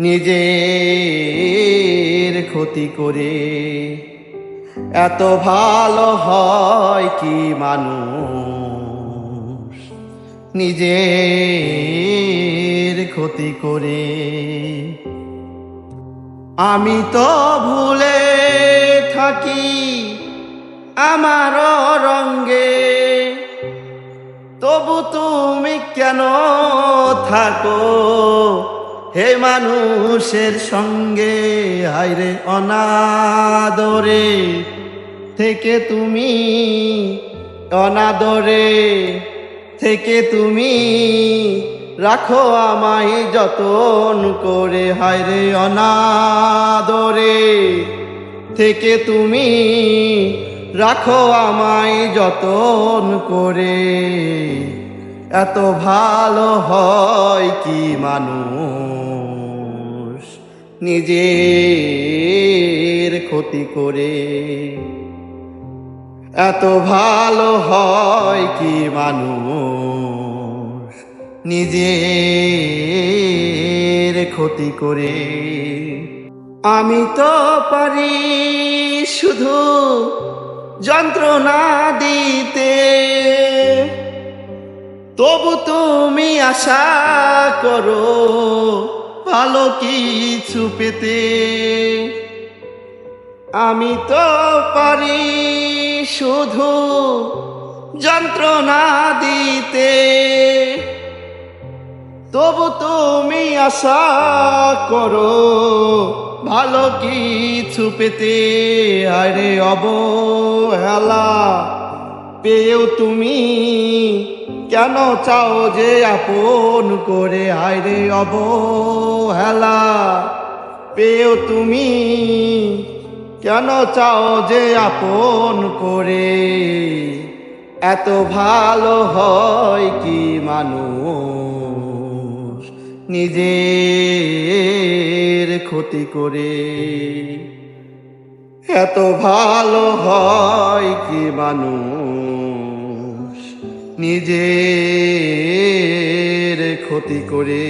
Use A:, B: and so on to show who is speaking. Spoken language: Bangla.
A: নিজের ক্ষতি করে। এত ভালো হয় কি মানুষ? নিজের ক্ষতি করে। আমি তো ভুলে থাকি আমার রঙ্গে তবু তুমি কেন থাকো? হে মানুষের সঙ্গে হাইরে অনাদরে থেকে তুমি, অনাদরে থেকে তুমি, রাখো আমায় যতন করে, হায়রে অনাদরে থেকে তুমি, রাখো আমায় যতন করে। এত ভালো হয় কি মানুষ? নিজের ক্ষতি করে। এত ভালো হয় কি মানুষ? নিজের ক্ষতি করে। আমি তো পারি শুধু যন্ত্রণা দিতে। তবু তুমি আশা করো ভালো কিছু পেতে। আমি তো পারি শুধু যন্ত্রণা দিতে। তবু তুমি আশা করো ভালো কিছু পেতে। আরে অবহেলা পেয়েও তুমি। কেন চাও যে আপন করে? আরে অবহেলা। পেয়েও তুমি। কেন চাও যে আপন করে? এত ভালো হয় কি মানুষ নিজের ক্ষতি করে? এত ভালো হয় কি মানুষ নিজের ক্ষতি করে